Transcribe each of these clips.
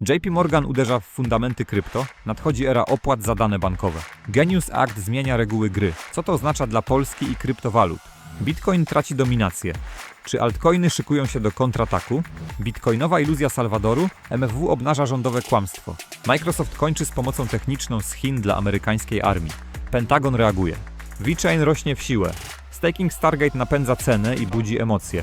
JP Morgan uderza w fundamenty krypto, nadchodzi era opłat za dane bankowe. Genius Act zmienia reguły gry. Co to oznacza dla Polski i kryptowalut? Bitcoin traci dominację. Czy altcoiny szykują się do kontrataku? Bitcoinowa iluzja Salwadoru? MFW obnaża rządowe kłamstwo. Microsoft kończy z pomocą techniczną z Chin dla amerykańskiej armii. Pentagon reaguje. VeChain rośnie w siłę. Staking Stargate napędza cenę i budzi emocje.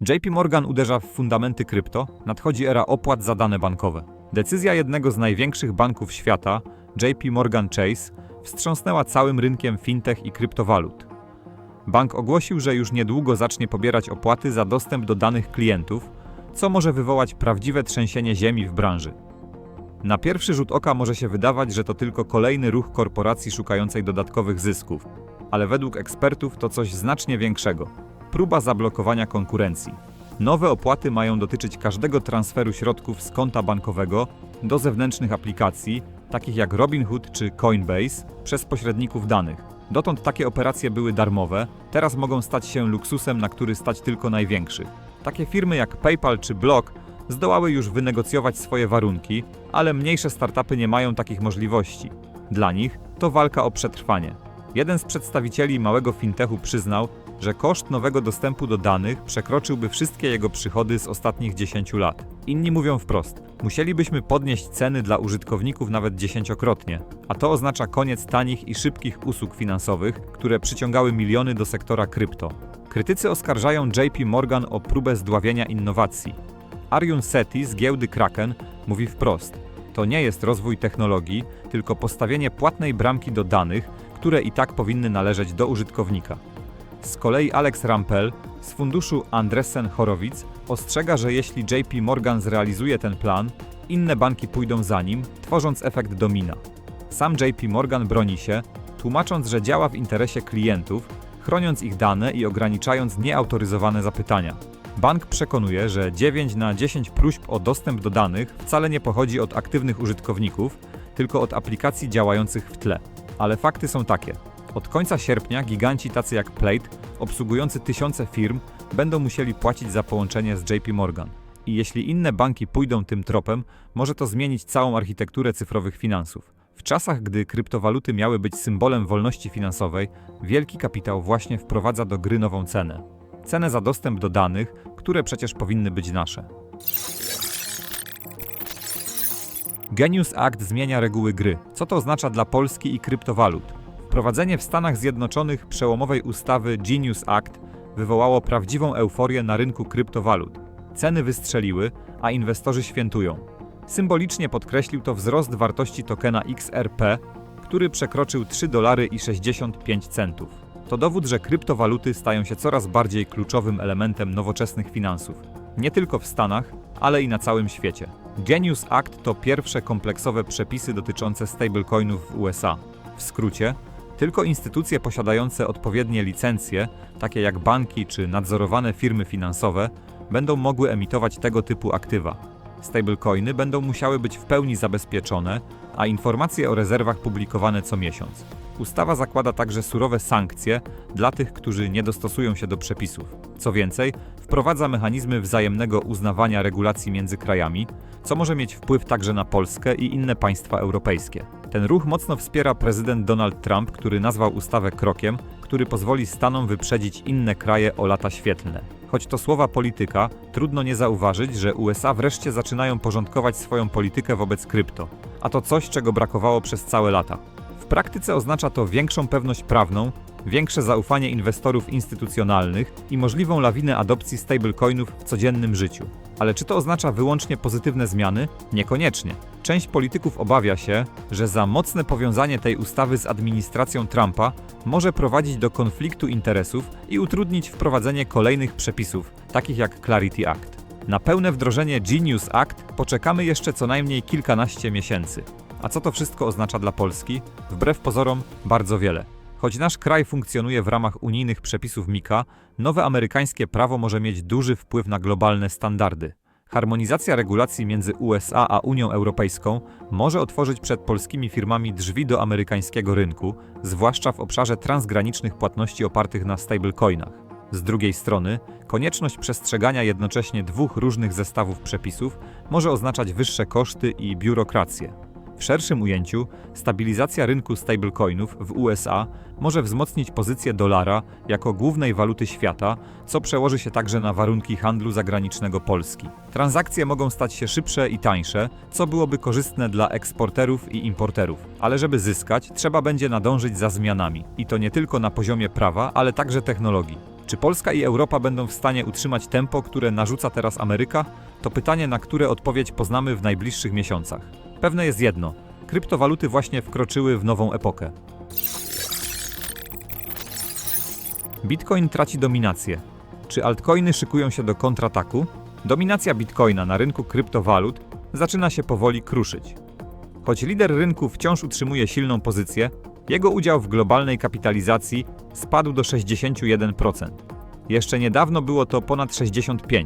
JP Morgan uderza w fundamenty krypto, nadchodzi era opłat za dane bankowe. Decyzja jednego z największych banków świata, JP Morgan Chase, wstrząsnęła całym rynkiem fintech i kryptowalut. Bank ogłosił, że już niedługo zacznie pobierać opłaty za dostęp do danych klientów, co może wywołać prawdziwe trzęsienie ziemi w branży. Na pierwszy rzut oka może się wydawać, że to tylko kolejny ruch korporacji szukającej dodatkowych zysków, ale według ekspertów to coś znacznie większego próba zablokowania konkurencji. Nowe opłaty mają dotyczyć każdego transferu środków z konta bankowego do zewnętrznych aplikacji, takich jak Robinhood czy Coinbase, przez pośredników danych. Dotąd takie operacje były darmowe, teraz mogą stać się luksusem, na który stać tylko największych. Takie firmy jak PayPal czy Block zdołały już wynegocjować swoje warunki, ale mniejsze startupy nie mają takich możliwości. Dla nich to walka o przetrwanie. Jeden z przedstawicieli małego fintechu przyznał, że koszt nowego dostępu do danych przekroczyłby wszystkie jego przychody z ostatnich 10 lat. Inni mówią wprost: musielibyśmy podnieść ceny dla użytkowników nawet dziesięciokrotnie, a to oznacza koniec tanich i szybkich usług finansowych, które przyciągały miliony do sektora krypto. Krytycy oskarżają JP Morgan o próbę zdławienia innowacji. Arjun Sethi z giełdy Kraken mówi wprost: to nie jest rozwój technologii, tylko postawienie płatnej bramki do danych, które i tak powinny należeć do użytkownika. Z kolei Alex Rampel z funduszu Andressen Horowitz ostrzega, że jeśli JP Morgan zrealizuje ten plan, inne banki pójdą za nim, tworząc efekt domina. Sam JP Morgan broni się, tłumacząc, że działa w interesie klientów, chroniąc ich dane i ograniczając nieautoryzowane zapytania. Bank przekonuje, że 9 na 10 próśb o dostęp do danych wcale nie pochodzi od aktywnych użytkowników, tylko od aplikacji działających w tle. Ale fakty są takie. Od końca sierpnia giganci tacy jak Plate, obsługujący tysiące firm, będą musieli płacić za połączenie z JP Morgan. I jeśli inne banki pójdą tym tropem, może to zmienić całą architekturę cyfrowych finansów. W czasach, gdy kryptowaluty miały być symbolem wolności finansowej, wielki kapitał właśnie wprowadza do gry nową cenę. Cenę za dostęp do danych, które przecież powinny być nasze. Genius Act zmienia reguły gry. Co to oznacza dla Polski i kryptowalut? Wprowadzenie w Stanach Zjednoczonych przełomowej ustawy Genius Act wywołało prawdziwą euforię na rynku kryptowalut. Ceny wystrzeliły, a inwestorzy świętują. Symbolicznie podkreślił to wzrost wartości tokena XRP, który przekroczył 3 dolary i 65 centów. To dowód, że kryptowaluty stają się coraz bardziej kluczowym elementem nowoczesnych finansów. Nie tylko w Stanach, ale i na całym świecie. Genius Act to pierwsze kompleksowe przepisy dotyczące stablecoinów w USA. W skrócie, tylko instytucje posiadające odpowiednie licencje, takie jak banki czy nadzorowane firmy finansowe, będą mogły emitować tego typu aktywa. Stablecoiny będą musiały być w pełni zabezpieczone, a informacje o rezerwach publikowane co miesiąc. Ustawa zakłada także surowe sankcje dla tych, którzy nie dostosują się do przepisów. Co więcej, wprowadza mechanizmy wzajemnego uznawania regulacji między krajami, co może mieć wpływ także na Polskę i inne państwa europejskie. Ten ruch mocno wspiera prezydent Donald Trump, który nazwał ustawę krokiem, który pozwoli Stanom wyprzedzić inne kraje o lata świetlne. Choć to słowa polityka, trudno nie zauważyć, że USA wreszcie zaczynają porządkować swoją politykę wobec krypto, a to coś, czego brakowało przez całe lata. W praktyce oznacza to większą pewność prawną, większe zaufanie inwestorów instytucjonalnych i możliwą lawinę adopcji stablecoinów w codziennym życiu. Ale czy to oznacza wyłącznie pozytywne zmiany? Niekoniecznie. Część polityków obawia się, że za mocne powiązanie tej ustawy z administracją Trumpa może prowadzić do konfliktu interesów i utrudnić wprowadzenie kolejnych przepisów, takich jak Clarity Act. Na pełne wdrożenie Genius Act poczekamy jeszcze co najmniej kilkanaście miesięcy. A co to wszystko oznacza dla Polski? Wbrew pozorom, bardzo wiele. Choć nasz kraj funkcjonuje w ramach unijnych przepisów MiCA, nowe amerykańskie prawo może mieć duży wpływ na globalne standardy. Harmonizacja regulacji między USA a Unią Europejską może otworzyć przed polskimi firmami drzwi do amerykańskiego rynku, zwłaszcza w obszarze transgranicznych płatności opartych na stablecoinach. Z drugiej strony, konieczność przestrzegania jednocześnie dwóch różnych zestawów przepisów może oznaczać wyższe koszty i biurokrację. W szerszym ujęciu, stabilizacja rynku stablecoinów w USA może wzmocnić pozycję dolara jako głównej waluty świata, co przełoży się także na warunki handlu zagranicznego Polski. Transakcje mogą stać się szybsze i tańsze, co byłoby korzystne dla eksporterów i importerów. Ale żeby zyskać, trzeba będzie nadążyć za zmianami. I to nie tylko na poziomie prawa, ale także technologii. Czy Polska i Europa będą w stanie utrzymać tempo, które narzuca teraz Ameryka? To pytanie, na które odpowiedź poznamy w najbliższych miesiącach. Pewne jest jedno: kryptowaluty właśnie wkroczyły w nową epokę. Bitcoin traci dominację. Czy altcoiny szykują się do kontrataku? Dominacja bitcoina na rynku kryptowalut zaczyna się powoli kruszyć. Choć lider rynku wciąż utrzymuje silną pozycję, jego udział w globalnej kapitalizacji spadł do 61%. Jeszcze niedawno było to ponad 65%.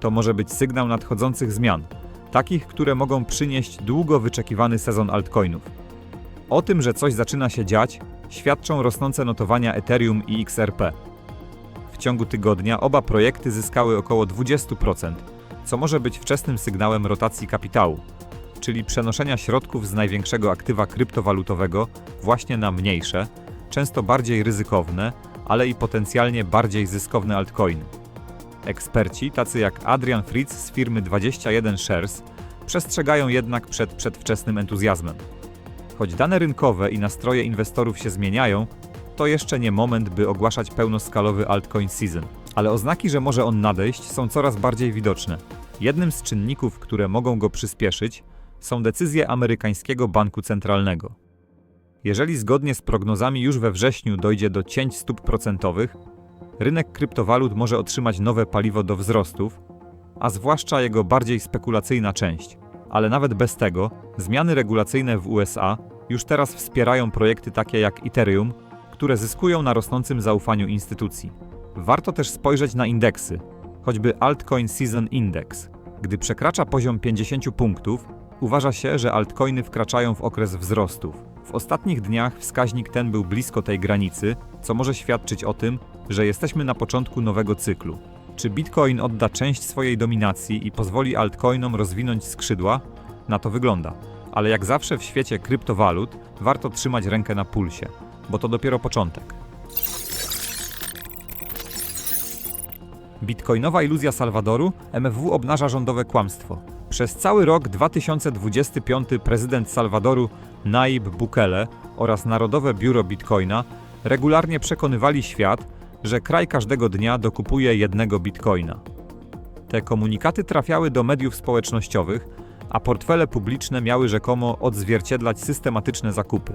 To może być sygnał nadchodzących zmian, takich, które mogą przynieść długo wyczekiwany sezon altcoinów. O tym, że coś zaczyna się dziać, świadczą rosnące notowania Ethereum i XRP. W ciągu tygodnia oba projekty zyskały około 20%, co może być wczesnym sygnałem rotacji kapitału, czyli przenoszenia środków z największego aktywa kryptowalutowego właśnie na mniejsze, często bardziej ryzykowne, ale i potencjalnie bardziej zyskowne altcoiny. Eksperci, tacy jak Adrian Fritz z firmy 21 Shares, przestrzegają jednak przed przedwczesnym entuzjazmem. Choć dane rynkowe i nastroje inwestorów się zmieniają, to jeszcze nie moment, by ogłaszać pełnoskalowy altcoin season. Ale oznaki, że może on nadejść, są coraz bardziej widoczne. Jednym z czynników, które mogą go przyspieszyć, są decyzje amerykańskiego banku centralnego. Jeżeli zgodnie z prognozami już we wrześniu dojdzie do cięć stóp procentowych, rynek kryptowalut może otrzymać nowe paliwo do wzrostów, a zwłaszcza jego bardziej spekulacyjna część. Ale nawet bez tego, zmiany regulacyjne w USA już teraz wspierają projekty takie jak Ethereum, które zyskują na rosnącym zaufaniu instytucji. Warto też spojrzeć na indeksy, choćby Altcoin Season Index. Gdy przekracza poziom 50 punktów, uważa się, że altcoiny wkraczają w okres wzrostów. W ostatnich dniach wskaźnik ten był blisko tej granicy, co może świadczyć o tym, że jesteśmy na początku nowego cyklu. Czy Bitcoin odda część swojej dominacji i pozwoli altcoinom rozwinąć skrzydła? Na to wygląda. Ale jak zawsze w świecie kryptowalut, warto trzymać rękę na pulsie, bo to dopiero początek. Bitcoinowa iluzja Salwadoru, MFW obnaża rządowe kłamstwo. Przez cały rok 2025 prezydent Salwadoru Naib Bukele oraz Narodowe Biuro Bitcoina regularnie przekonywali świat, że kraj każdego dnia dokupuje jednego bitcoina. Te komunikaty trafiały do mediów społecznościowych, a portfele publiczne miały rzekomo odzwierciedlać systematyczne zakupy.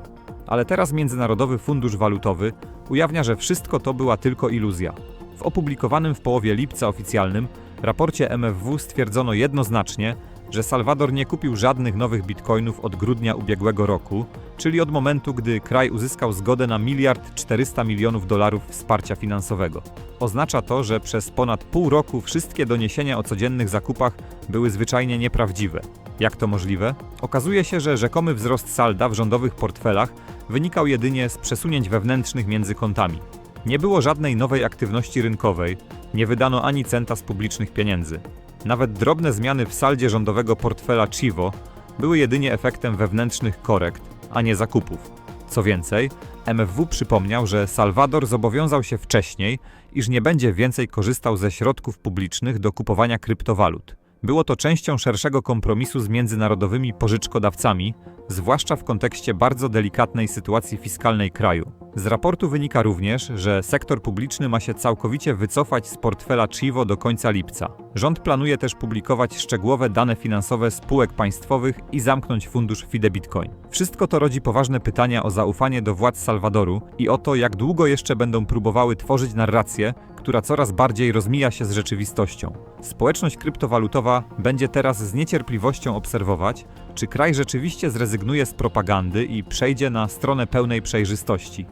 Ale teraz Międzynarodowy Fundusz Walutowy ujawnia, że wszystko to była tylko iluzja. W opublikowanym w połowie lipca oficjalnym raporcie MFW stwierdzono jednoznacznie, że Salwador nie kupił żadnych nowych bitcoinów od grudnia ubiegłego roku, czyli od momentu, gdy kraj uzyskał zgodę na miliard 400 milionów dolarów wsparcia finansowego. Oznacza to, że przez ponad pół roku wszystkie doniesienia o codziennych zakupach były zwyczajnie nieprawdziwe. Jak to możliwe? Okazuje się, że rzekomy wzrost salda w rządowych portfelach wynikał jedynie z przesunięć wewnętrznych między kontami. Nie było żadnej nowej aktywności rynkowej, nie wydano ani centa z publicznych pieniędzy. Nawet drobne zmiany w saldzie rządowego portfela Chivo były jedynie efektem wewnętrznych korekt, a nie zakupów. Co więcej, MFW przypomniał, że Salwador zobowiązał się wcześniej, iż nie będzie więcej korzystał ze środków publicznych do kupowania kryptowalut. Było to częścią szerszego kompromisu z międzynarodowymi pożyczkodawcami, zwłaszcza w kontekście bardzo delikatnej sytuacji fiskalnej kraju. Z raportu wynika również, że sektor publiczny ma się całkowicie wycofać z portfela Chivo do końca lipca. Rząd planuje też publikować szczegółowe dane finansowe spółek państwowych i zamknąć fundusz FIDE Bitcoin. Wszystko to rodzi poważne pytania o zaufanie do władz Salwadoru i o to, jak długo jeszcze będą próbowały tworzyć narrację, która coraz bardziej rozmija się z rzeczywistością. Społeczność kryptowalutowa będzie teraz z niecierpliwością obserwować, czy kraj rzeczywiście zrezygnuje z propagandy i przejdzie na stronę pełnej przejrzystości.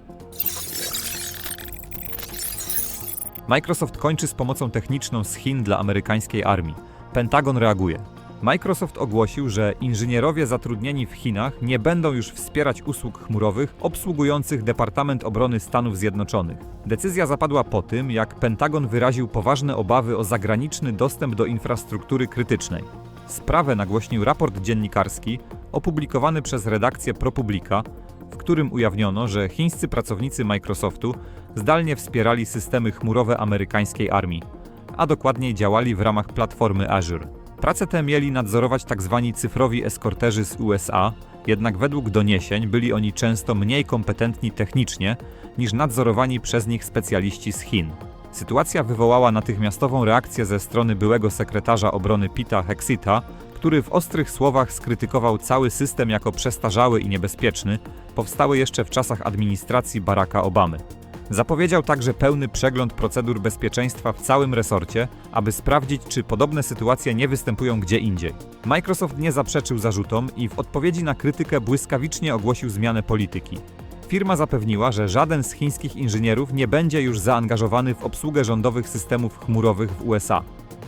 Microsoft kończy z pomocą techniczną z Chin dla amerykańskiej armii. Pentagon reaguje. Microsoft ogłosił, że inżynierowie zatrudnieni w Chinach nie będą już wspierać usług chmurowych obsługujących Departament Obrony Stanów Zjednoczonych. Decyzja zapadła po tym, jak Pentagon wyraził poważne obawy o zagraniczny dostęp do infrastruktury krytycznej. Sprawę nagłośnił raport dziennikarski opublikowany przez redakcję ProPublica, w którym ujawniono, że chińscy pracownicy Microsoftu zdalnie wspierali systemy chmurowe amerykańskiej armii, a dokładniej działali w ramach platformy Azure. Prace te mieli nadzorować tzw. cyfrowi eskorterzy z USA, jednak według doniesień byli oni często mniej kompetentni technicznie niż nadzorowani przez nich specjaliści z Chin. Sytuacja wywołała natychmiastową reakcję ze strony byłego sekretarza obrony Pita Hexita, który w ostrych słowach skrytykował cały system jako przestarzały i niebezpieczny, powstały jeszcze w czasach administracji Baracka Obamy. Zapowiedział także pełny przegląd procedur bezpieczeństwa w całym resorcie, aby sprawdzić, czy podobne sytuacje nie występują gdzie indziej. Microsoft nie zaprzeczył zarzutom i w odpowiedzi na krytykę błyskawicznie ogłosił zmianę polityki. Firma zapewniła, że żaden z chińskich inżynierów nie będzie już zaangażowany w obsługę rządowych systemów chmurowych w USA.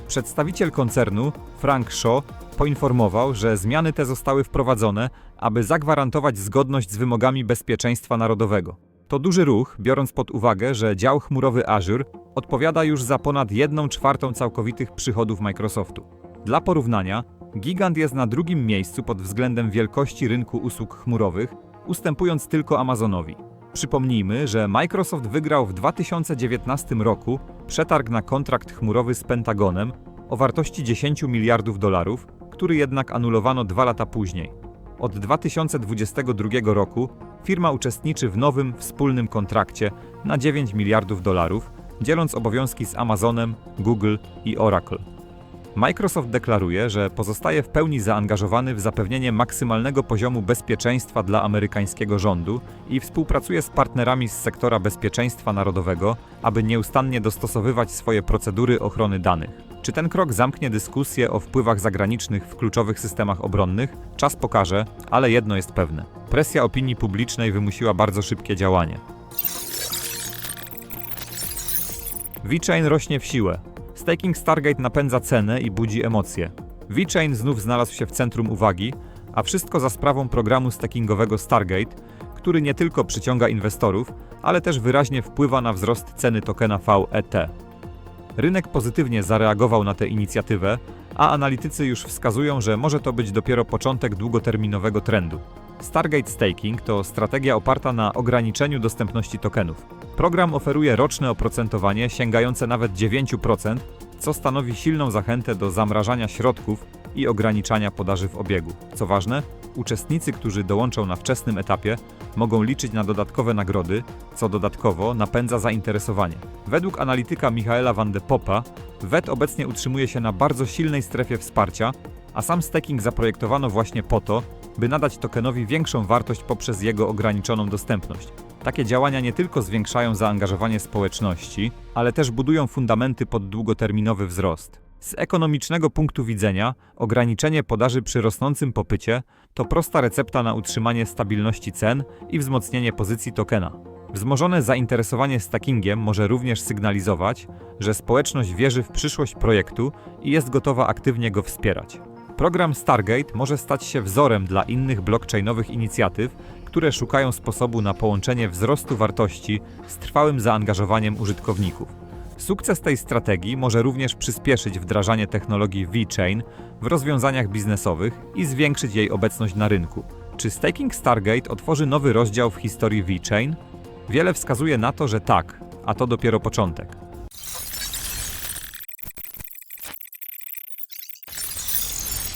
Przedstawiciel koncernu, Frank Shaw, poinformował, że zmiany te zostały wprowadzone, aby zagwarantować zgodność z wymogami bezpieczeństwa narodowego. To duży ruch, biorąc pod uwagę, że dział chmurowy Azure odpowiada już za ponad 1 czwartą całkowitych przychodów Microsoftu. Dla porównania, gigant jest na drugim miejscu pod względem wielkości rynku usług chmurowych, ustępując tylko Amazonowi. Przypomnijmy, że Microsoft wygrał w 2019 roku przetarg na kontrakt chmurowy z Pentagonem o wartości 10 miliardów dolarów, który jednak anulowano dwa lata później. Od 2022 roku firma uczestniczy w nowym wspólnym kontrakcie na 9 miliardów dolarów, dzieląc obowiązki z Amazonem, Google i Oracle. Microsoft deklaruje, że pozostaje w pełni zaangażowany w zapewnienie maksymalnego poziomu bezpieczeństwa dla amerykańskiego rządu i współpracuje z partnerami z sektora bezpieczeństwa narodowego, aby nieustannie dostosowywać swoje procedury ochrony danych. Czy ten krok zamknie dyskusję o wpływach zagranicznych w kluczowych systemach obronnych? Czas pokaże, ale jedno jest pewne. Presja opinii publicznej wymusiła bardzo szybkie działanie. VeChain rośnie w siłę. Staking Stargate napędza cenę i budzi emocje. VeChain znów znalazł się w centrum uwagi, a wszystko za sprawą programu stakingowego Stargate, który nie tylko przyciąga inwestorów, ale też wyraźnie wpływa na wzrost ceny tokena VET. Rynek pozytywnie zareagował na tę inicjatywę, a analitycy już wskazują, że może to być dopiero początek długoterminowego trendu. Stargate Staking to strategia oparta na ograniczeniu dostępności tokenów. Program oferuje roczne oprocentowanie sięgające nawet 9%, co stanowi silną zachętę do zamrażania środków i ograniczania podaży w obiegu. Co ważne, uczestnicy, którzy dołączą na wczesnym etapie, mogą liczyć na dodatkowe nagrody, co dodatkowo napędza zainteresowanie. Według analityka Michaela van de Poppa, WET obecnie utrzymuje się na bardzo silnej strefie wsparcia, a sam staking zaprojektowano właśnie po to, by nadać tokenowi większą wartość poprzez jego ograniczoną dostępność. Takie działania nie tylko zwiększają zaangażowanie społeczności, ale też budują fundamenty pod długoterminowy wzrost. Z ekonomicznego punktu widzenia, ograniczenie podaży przy rosnącym popycie to prosta recepta na utrzymanie stabilności cen i wzmocnienie pozycji tokena. Wzmożone zainteresowanie stackingiem może również sygnalizować, że społeczność wierzy w przyszłość projektu i jest gotowa aktywnie go wspierać. Program Stargate może stać się wzorem dla innych blockchainowych inicjatyw, które szukają sposobu na połączenie wzrostu wartości z trwałym zaangażowaniem użytkowników. Sukces tej strategii może również przyspieszyć wdrażanie technologii VeChain w rozwiązaniach biznesowych i zwiększyć jej obecność na rynku. Czy staking Stargate otworzy nowy rozdział w historii VeChain? Wiele wskazuje na to, że tak, a to dopiero początek.